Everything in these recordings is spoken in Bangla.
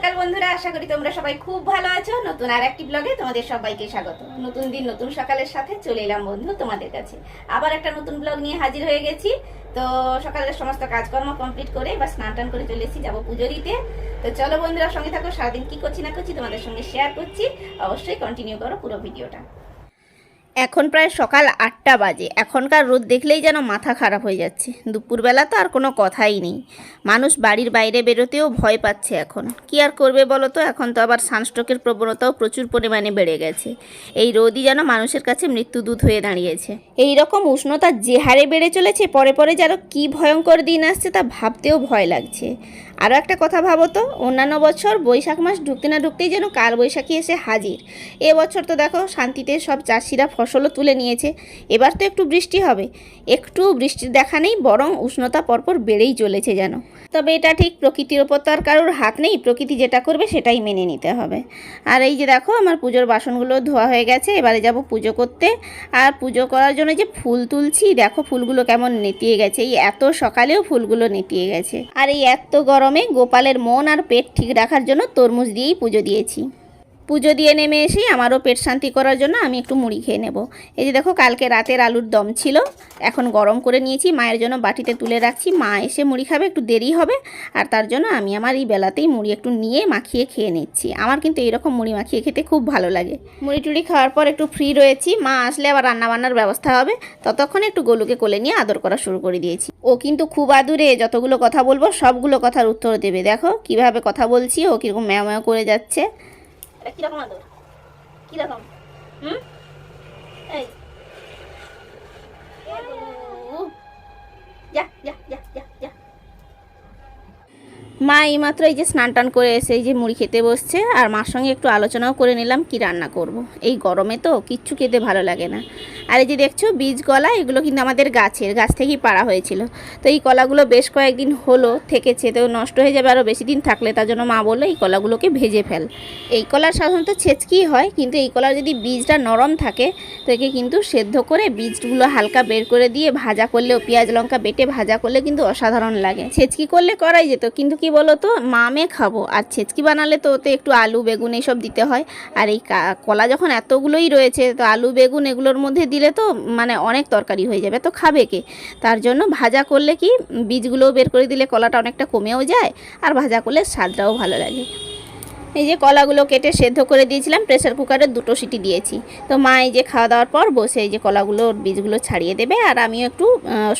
সকাল বন্ধুরা, আশা করি তোমরা সবাই খুব ভালো আছো। নতুন আর একটি ব্লগে তোমাদের সবাইকে স্বাগত। নতুন দিন, নতুন সকালের সাথে চলে এলাম বন্ধু তোমাদের কাছে। আবার একটা নতুন ব্লগ নিয়ে হাজির হয়ে গেছি। তো সকালের সমস্ত কাজকর্ম কমপ্লিট করে বা স্নান টান করে চলে এসেছি, যাব পুজো দিতে। তো চলো বন্ধুরা সঙ্গে থাকো, সারাদিন কি করছি না করছি তোমাদের সঙ্গে শেয়ার করছি। অবশ্যই কন্টিনিউ করো পুরো ভিডিওটা। এখন প্রায় সকাল আটটা বাজে। এখনকার রোদ দেখলেই যেন মাথা খারাপ হয়ে যাচ্ছে। দুপুরবেলা তো আর কোনো কথাই নেই। মানুষ বাড়ির বাইরে বেরোতেও ভয় পাচ্ছে এখন। কি আর করবে বলো তো? এখন তো আবার সানস্ট্রোকের প্রবণতাও প্রচুর পরিমাণে বেড়ে গেছে। এই রোদই যেন মানুষের কাছে মৃত্যুদূত হয়ে দাঁড়িয়েছে। এই রকম উষ্ণতা যে হারে বেড়ে চলেছে, পরে পরে যেন কি ভয়ঙ্কর দিন আসছে তা ভাবতেও ভয় লাগছে। আরও একটা কথা ভাবো তো, অন্যান্য বছর বৈশাখ মাস ঢুকতে না ঢুকতেই যেন কাল বৈশাখী এসে হাজির। এবছর তো দেখো শান্তিতে সব চাষিরা ফসলও তুলে নিয়েছে। এবার তো একটু বৃষ্টি হবে। একটু বৃষ্টির দেখা নেই, বরং উষ্ণতা পরপর বেড়েই চলেছে যেন। তবে এটা ঠিক প্রকৃতির ওপর তো আর কারোর হাত নেই, প্রকৃতি যেটা করবে সেটাই মেনে নিতে হবে। আর এই যে দেখো, আমার পুজোর বাসনগুলো ধোয়া হয়ে গেছে, এবারে যাব পুজো করতে। আর পুজো করার জন্য যে ফুল তুলছি, দেখো ফুলগুলো কেমন নেতিয়ে গেছে। এই এত সকালেও ফুলগুলো নেতিয়ে গেছে। আর এই এত গরমে গোপালের মন আর পেট ঠিক রাখার জন্য তরমুজ দিয়েই পুজো দিয়েছি। পুজো দিয়ে নেমে এসেই আমারও পেট শান্তি করার জন্য আমি একটু মুড়ি খেয়ে নেব। এই যে দেখো, কালকে রাতের আলুর দম ছিল, এখন গরম করে নিয়েছি, মায়ের জন্য বাটিতে তুলে রাখছি, মা এসে মুড়ি খাবে, একটু দেরি হবে, আর তার জন্য আমি আমার এই বেলাতেই মুড়ি একটু নিয়ে মাখিয়ে খেয়ে নিচ্ছি। আমার কিন্তু এইরকম মুড়ি মাখিয়ে খেতে খুব ভালো লাগে। মুড়ি টুড়ি খাওয়ার পর একটু ফ্রি রয়েছি, মা আসলে আবার রান্নাবান্নার ব্যবস্থা হবে, ততক্ষণ একটু গোলুকে কোলে নিয়ে আদর করা শুরু করে দিয়েছি। ও কিন্তু খুব আদুরে, যতগুলো কথা বলব সবগুলো কথার উত্তর দেবে। দেখো, কীভাবে কথা বলছি, ও কীরকম ম্যাও ম্যাও করে যাচ্ছে। এটা কীরকম আদর? কীরকম হুম? এই। যা যা যা যা। মা এইমাত্র এই যে স্নান টান করে এসে এই যে মুড়ি খেতে বসছে, আর মার সঙ্গে একটু আলোচনাও করে নিলাম কি রান্না করব। এই গরমে তো কিচ্ছু খেতে ভালো লাগে না। আর এই যে দেখছ, বীজ কলা, এগুলো কিন্তু আমাদের গাছের, গাছ থেকেই পাড়া হয়েছিল। তো এই কলাগুলো বেশ কয়েকদিন হলো থেকেছে, তো নষ্ট হয়ে যাবে আরও বেশি দিন থাকলে, তার জন্য মা বলল এই কলাগুলোকে ভেজে ফেল। এই কলার সাধারণত ছেচকি হয়, কিন্তু এই কলার যদি বীজটা নরম থাকে, তো একে কিন্তু সেদ্ধ করে বীজগুলো হালকা বের করে দিয়ে ভাজা করলেও, পেঁয়াজ, লঙ্কা বেটে ভাজা করলে কিন্তু অসাধারণ লাগে। ছেচকি করলে করাই যেত, কিন্তু কি বলো তো মামে খাব। আর ছেচকি বানালে তো ওতে একটু আলু, বেগুন এইসব দিতে হয়। আর এই কা- কলা যখন এতগুলোই রয়েছে, তো আলু, বেগুন এগুলোর মধ্যে দিলে তো মানে অনেক তরকারি হয়ে যাবে। তো খাবে কে? তার জন্য ভাজা করলে কি, বীজগুলোও বের করে দিলে কলাটা অনেকটা কমেও যায়, আর ভাজা করলে স্বাদটাও ভালো লাগে। এই যে কলাগুলো কেটে সেদ্ধ করে দিয়েছিলাম প্রেসার কুকারে দুটো সিটি দিয়েছি। তো মা এই যে খাওয়া দাওয়ার পর বসে এই যে কলাগুলোর বীজগুলো ছাড়িয়ে দেবে আর আমিও একটু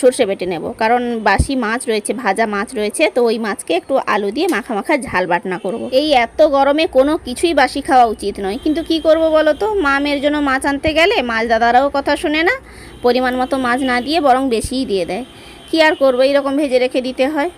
সর্ষে বেটে নেব। কারণ বাসি মাছ রয়েছে, ভাজা মাছ রয়েছে, তো ওই মাছকে একটু আলু দিয়ে মাখা মাখা ঝাল বাটনা করব। এই এত গরমে কোনো কিছুই বাসি খাওয়া উচিত নয়। কিন্তু কি করব বলো তো? মামের জন্য মাছ আনতে গেলে মাছ দাদারাও কথা শুনে না, পরিমাণ মতো মাছ না দিয়ে বরং বেশিই দিয়ে দেয়। কি আর করব? এইরকম ভেজে রেখে দিতে হয়।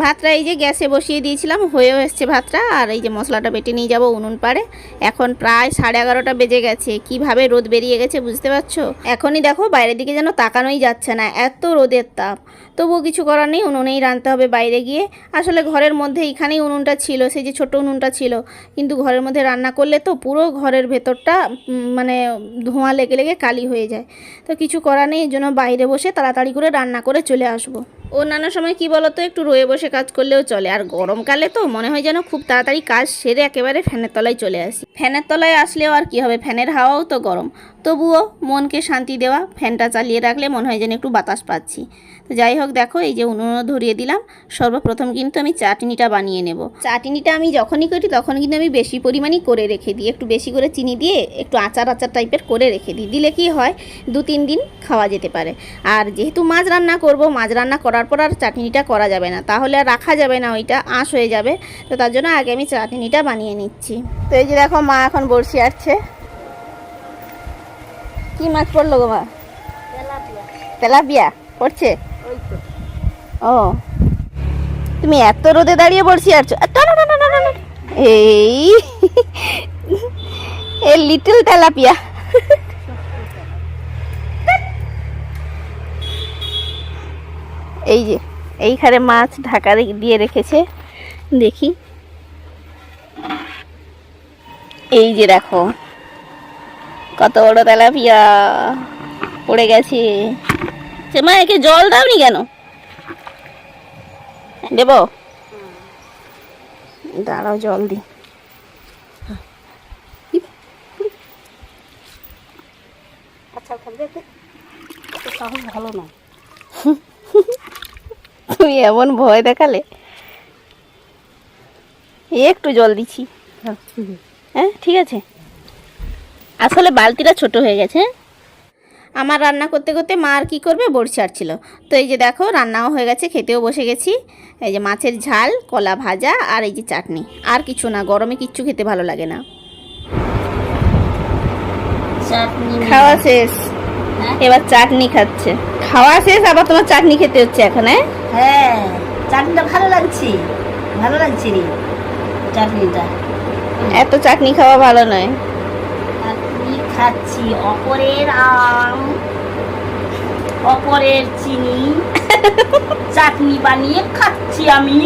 ভাতটা এই যে গ্যাসে বসিয়ে দিয়েছিলাম, হয়েও এসছে ভাতটা। আর এই যে মশলাটা বেটে নিয়ে যাব উনুন পাড়ে। এখন প্রায় সাড়ে এগারোটা বেজে গেছে। কীভাবে রোদ বেরিয়ে গেছে বুঝতে পারছ? এখনই দেখো বাইরের দিকে যেন তাকানোই যাচ্ছে না, এত রোদের তাপ। তবুও কিছু করার নেই, উনুনেই রাঁধতে হবে বাইরে গিয়ে। আসলে ঘরের মধ্যে এখানেই উনুনটা ছিল, সেই যে ছোট উনুনটা ছিল। কিন্তু ঘরের মধ্যে রান্না করলে তো পুরো ঘরের ভেতরটা মানে ধোঁয়া লেগে লেগে কালি হয়ে যায়। তো কিছু করার নেই এই জন্য বাইরে বসে তাড়াতাড়ি করে রান্না করে চলে আসব। অন্যান্য সময় কি বলতো, একটু রয়ে বসে কাজ করলেও চলে। আর গরমকালে তো মনে হয় যেন খুব তাড়াতাড়ি কাজ সেরে একেবারে ফ্যানের তলায় চলে আসি। ফ্যানের তলায় আসলেও আর কি হবে, ফ্যানের হাওয়াও তো গরম। তবুও মনকে শান্তি দেওয়া, ফ্যানটা চালিয়ে রাখলে মনে হয় যেন একটু বাতাস পাচ্ছি। তো যাই হোক দেখো, এই যে উনুনও ধরিয়ে দিলাম। সর্বপ্রথম কিন্তু আমি চাটনিটা বানিয়ে নেব। চাটনিটা আমি যখনই করি তখন কিন্তু আমি বেশি পরিমাণই করে রেখে দিই। একটু বেশি করে চিনি দিয়ে একটু আচার আচার টাইপের করে রেখে দিই। দিলে কি হয় দু তিন দিন খাওয়া যেতে পারে। আর যেহেতু মাছ রান্না করব, মাছ রান্না করার পর আর চাটনিটা করা যাবে না। তাহলে আর রাখা যাবে না, ওইটা আঁশ হয়ে যাবে। তো তার জন্য আগে আমি চাটনিটা বানিয়ে নিচ্ছি। তো এই যে দেখো, মা এখন বড়শি আসছে কি মাছ পড়ল গো মা? তেলাপিয়া। পড়ছে? ও। তুমি এত রোদে দাঁড়িয়ে বড়শি আর। এই। Little tilapia. এই যে, এইখানে মাছ ঢাকা দিয়ে রেখেছে। দেখি। এই যে দেখো। কত বড় তেলাপিয়া। পড়ে গেছে। সে মা একে জল দাওনি কেন? দেব? দাঁড়াও জল দিই আচ্ছা ভালো না তুমি এমন ভয় দেখালে? একটু জল দিচ্ছি। হ্যাঁ। হ্যাঁ ঠিক আছে। আসলে বালতিটা ছোট হয়ে গেছে? আমার রান্না করতে করতে মা আর কী করবে? বড়ি ছাড়ছিল। তো এই যে দেখো রান্নাও হয়ে গেছে খেতেও বসে গেছি। এই যে মাছের ঝাল কলা ভাজা আর এই যে চাটনি। আর কিছু না গরমে কিচ্ছু খেতে ভালো লাগে না। চাটনি। খাওয়া শেষ। হ্যাঁ? এবার চাটনি খাচ্ছে। খাওয়া শেষ আবার তোমার চাটনি খেতে হচ্ছে এখন হ্যাঁ? হ্যাঁ চাটনিটা ভালো লাগছে। ভালো লাগছে রে চাটনিটা। এত চাটনি খাওয়া ভালো নয়। খাচ্ছি অপরের আম অপরের চিনি। চাটনি বানিয়ে খাচ্ছি আমি।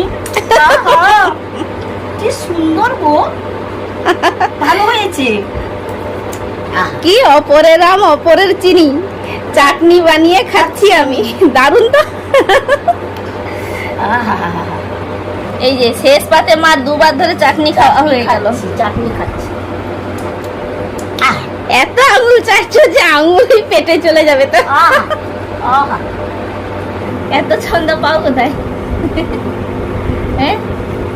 কি সুন্দর গো। ভালো হয়েছে। কি অপরের আম অপরের চিনি। চাটনি বানিয়ে খাচ্ছি আমি। দারুণ তো। এই যে শেষ পাতে মার দুবার ধরে চাটনি খাওয়া হয়ে গেল। চাটনি খাচ্ছি। আঙুল যে আঙুলই পেটে চলে যাবে তো? এত ছন্দ পাও কোথায়? হ্যাঁ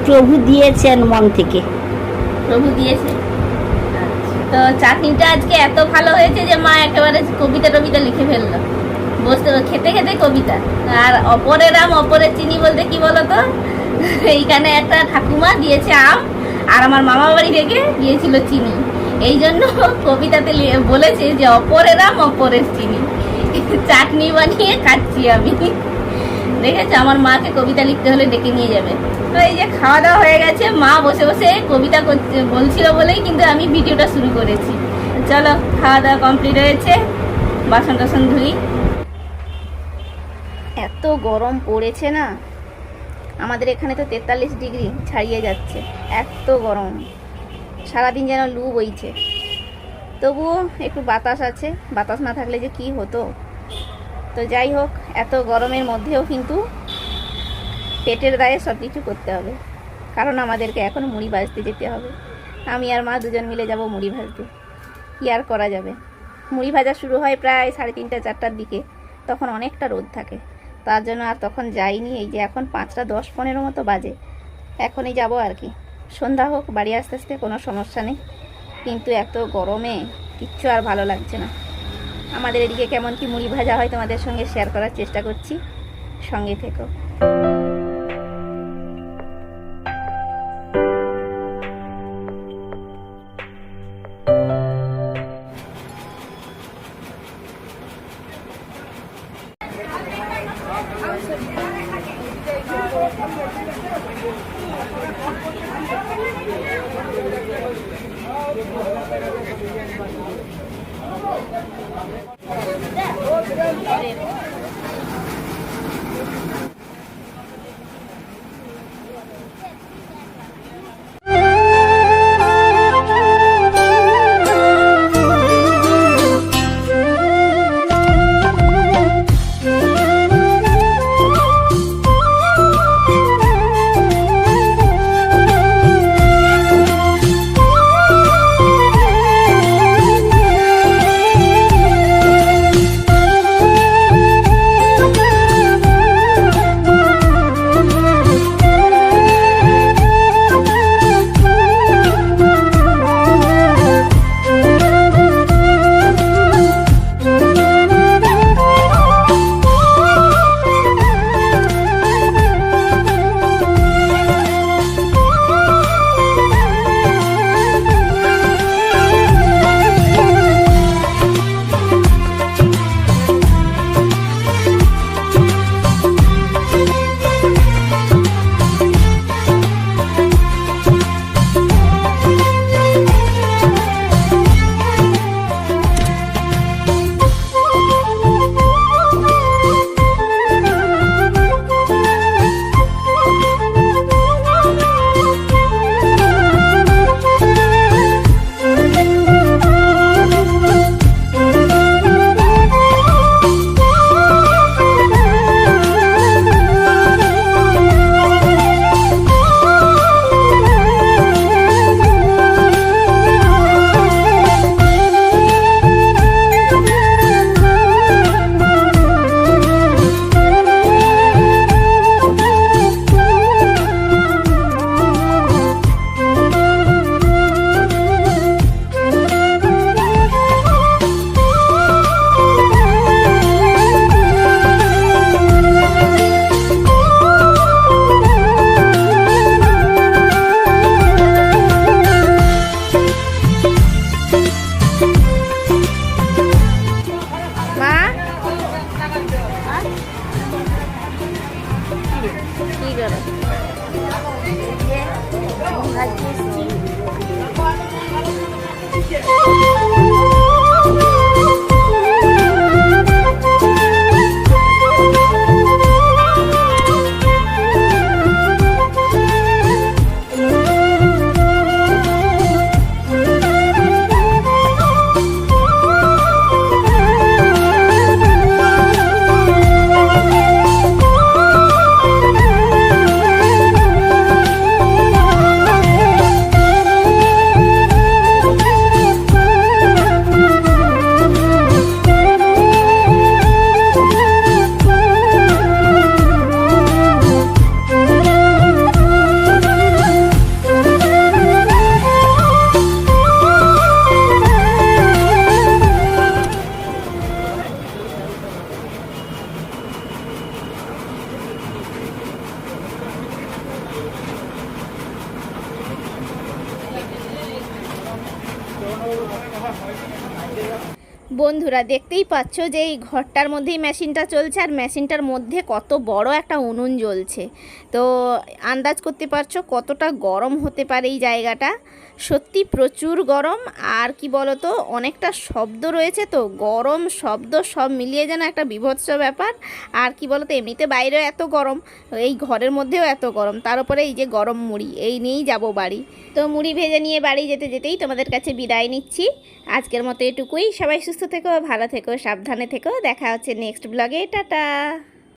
প্রভু দিয়েছেন মন থেকে। প্রভু দিয়েছে? তো চাটনিটা আজকে এত ভালো হয়েছে যে মা একেবারে কবিতা টবিতা লিখে ফেলল। বসতে খেতে খেতে কবিতা। আর অপরের আম অপরের চিনি বলতে কি বলতো? এইখানে একটা ঠাকুমা দিয়েছে আম আর আমার মামা বাড়ি থেকে দিয়েছিল চিনি। এই জন্য কবিতাতে বলেছে যে অপরের আম অপরের চিনি। চাটনি বানিয়ে খাচ্ছি আমি। দেখেছ? আমার মাকে কবিতা লিখতে হলে ডেকে নিয়ে যাবে। তো এই যে খাওয়া দাওয়া হয়ে গেছে, মা বসে বসে কবিতা বলছিল বলেই কিন্তু আমি ভিডিওটা শুরু করেছি। চলো, খাওয়া দাওয়া কমপ্লিট হয়েছে। বাসন টাসন ধুই। এত গরম পড়েছে না? আমাদের এখানে তো তেতাল্লিশ ডিগ্রি, ছাড়িয়ে যাচ্ছে। এত গরম। সারাদিন যেন লু বইছে। তবুও একটু বাতাস আছে। বাতাস না থাকলে যে কি হতো? তো যাই হোক, এত গরমের মধ্যেও কিন্তু পেটের দায়ে সব কিছু করতে হবে। কারণ আমাদেরকে এখন মুড়ি ভাজতে যেতে হবে। আমি আর মা দুজন মিলে যাব মুড়ি ভাজতে। কী আর করা যাবে? মুড়ি ভাজা শুরু হয় প্রায় সাড়ে তিনটা, চারটার দিকে। তখন অনেকটা রোদ থাকে। তার জন্য আর তখন যাইনি। এই যে এখন পাঁচটা দশ পনেরো মতো বাজে। এখনই যাব আর কি। সন্ধ্যা হোক, বাড়ি আসতে আসতে কোনো সমস্যা নেই। কিন্তু এত গরমে কিচ্ছু আর ভালো লাগছে না। আমাদের এদিকে কেমন কি মুড়ি ভাজা হয় তোমাদের সঙ্গে শেয়ার করার চেষ্টা করছি। সঙ্গে থেকো। Thank you. বন্ধুরা, দেখতেই পাচ্ছ যে এই ঘরটার মধ্যেই মেশিনটা চলছে আর মেশিনটার মধ্যে কত বড় একটা উনুন জ্বলছে। তো আন্দাজ করতে পারছ কতটা গরম হতে পারে এই জায়গাটা। সত্যি প্রচুর গরম আর কি বলতো, অনেকটা শব্দ রয়েছে তো, গরম শব্দ সব মিলিয়ে যেন একটা বিভৎস ব্যাপার। আর কি বলতো, এমনিতে বাইরেও এত গরম, এই ঘরের মধ্যেও এত গরম, তার উপরে এই যে গরম মুড়ি, এই নিয়েই যাব বাড়ি। তো মুড়ি ভেজে নিয়ে বাড়ি যেতে যেতেই তোমাদের কাছে বিদায় নিচ্ছি। আজকের মতো এটুকুই, সবাই সুস্থ থেকো ভালো থেকো সাবধানে থেকো। দেখা হচ্ছে নেক্সট ব্লগে টাটা!